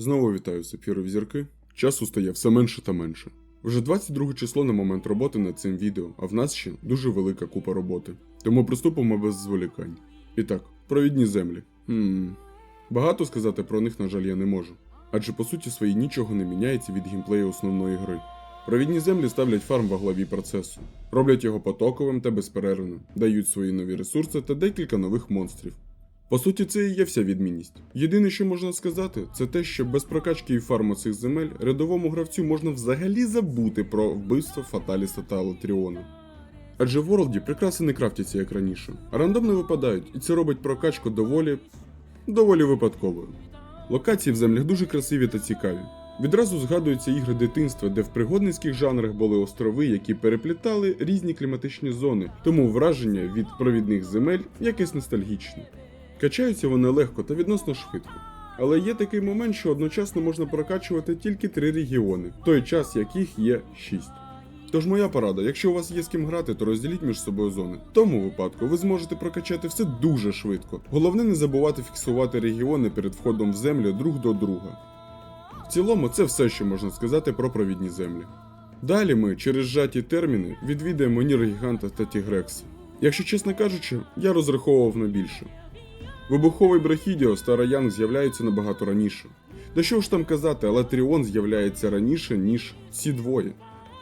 Знову вітаю сапфірові зірки. Часу стає все менше та менше. Вже 22 число на момент роботи над цим відео, а в нас ще дуже велика купа роботи. Тому приступимо без зволікань. І так, провідні землі. Хм. Багато сказати про них, на жаль, я не можу. Адже по суті своїй нічого не міняється від геймплею основної гри. Провідні землі ставлять фарм во главі процесу, роблять його потоковим та безперервним, дають свої нові ресурси та декілька нових монстрів. По суті, це і є вся відмінність. Єдине, що можна сказати, це те, що без прокачки і фарму цих земель рядовому гравцю можна взагалі забути про вбивство Фаталіса та Алатріона. Адже в Ворлді прикраси не крафтяться як раніше, а рандомно випадають, і це робить прокачку доволі. доволі випадковою. Локації в землях дуже красиві та цікаві. Відразу згадуються ігри дитинства, де в пригодницьких жанрах були острови, які переплітали різні кліматичні зони, тому враження від провідних земель якесь ностальгічне. Качаються вони легко та відносно швидко. Але є такий момент, що одночасно можна прокачувати тільки три регіони, в той час яких є шість. Тож моя порада, якщо у вас є з ким грати, то розділіть між собою зони. В тому випадку ви зможете прокачати все дуже швидко. Головне не забувати фіксувати регіони перед входом в землю друг до друга. В цілому, це все, що можна сказати про провідні землі. Далі ми через жаті терміни відвідаємо Нір Гіганта та Тігрекса. Якщо чесно кажучи, я розраховував на більше. Вибуховий Брахідіос та Раянг з'являються набагато раніше. Та що ж там казати, але Тріон з'являється раніше, ніж ці двоє.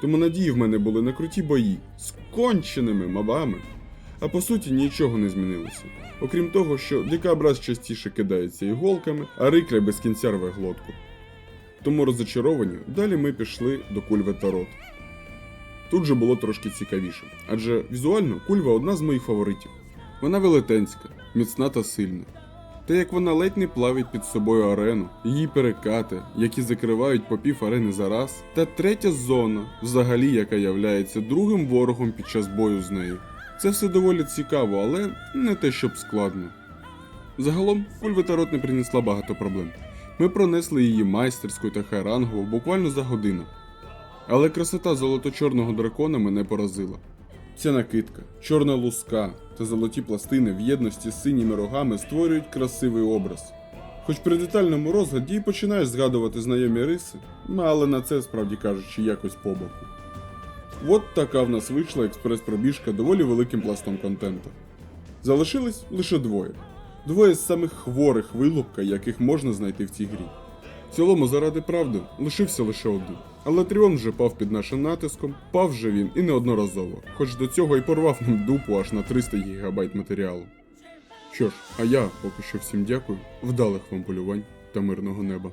Тому надії в мене були на круті бої з конченими мабами. А по суті нічого не змінилося. Окрім того, що Дикабраз частіше кидається іголками, а Рикля без кінця рве глотку. Тому розочаровані, далі ми пішли до Кульви Тарот. Тут же було трошки цікавіше, адже візуально кульва одна з моїх фаворитів. Вона велетенська, міцна та сильна. Та як вона ледь не плавить під собою арену, її перекати, які закривають по пів арени за раз, та третя зона, взагалі, яка являється другим ворогом під час бою з нею. Це все доволі цікаво, але не те, щоб складно. Загалом, Тарот не принесла багато проблем. Ми пронесли її майстерську та хайрангову буквально за годину. Але красота золото-чорного дракона мене поразила. Ця накидка, чорна луска та золоті пластини в єдності з синіми рогами створюють красивий образ. Хоч при детальному розгляді і починаєш згадувати знайомі риси, ну, але на це, справді кажучи, якось побоку. От така в нас вийшла експрес-пробіжка доволі великим пластом контенту. Залишились лише двоє. Двоє з самих хворих вилупка, яких можна знайти в цій грі. В цілому, заради правди, лишився лише один. Але Тріон вже пав під нашим натиском, пав вже він і неодноразово, хоч до цього і порвав нам дупу аж на 300 гігабайт матеріалу. Що ж, а я поки що всім дякую, вдалих вам полювань та мирного неба.